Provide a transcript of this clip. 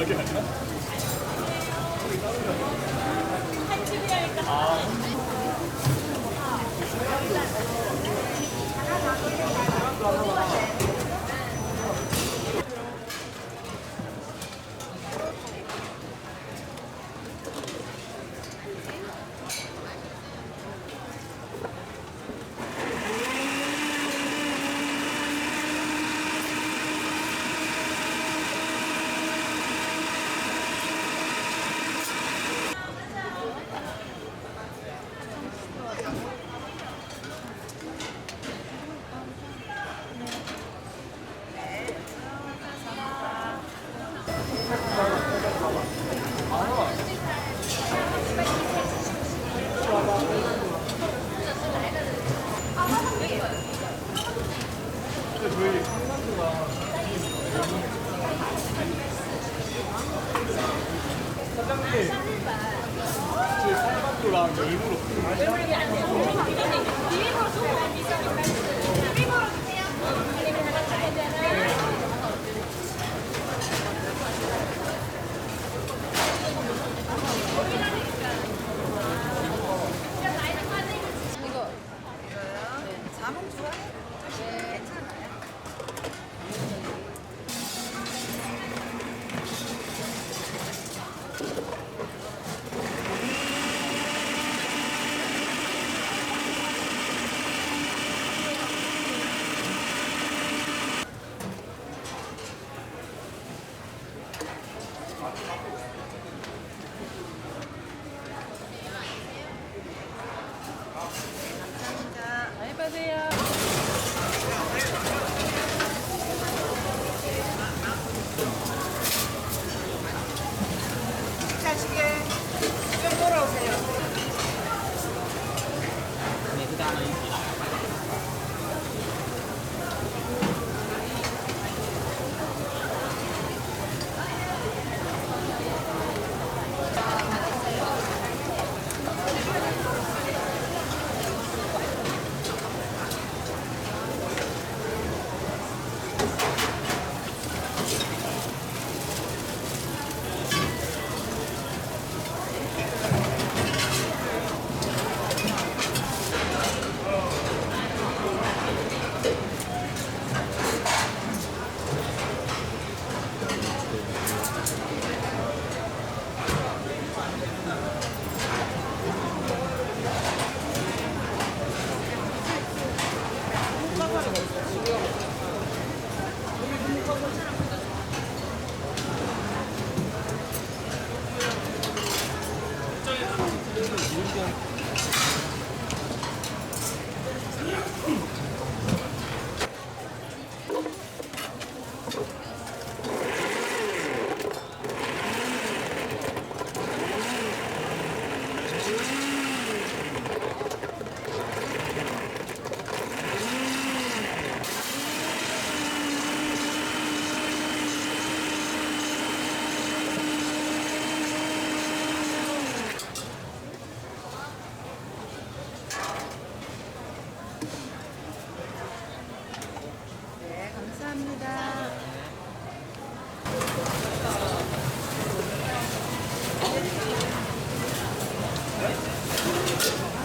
가게 아니야? 사장님 저희 상남주랑 열무로 이거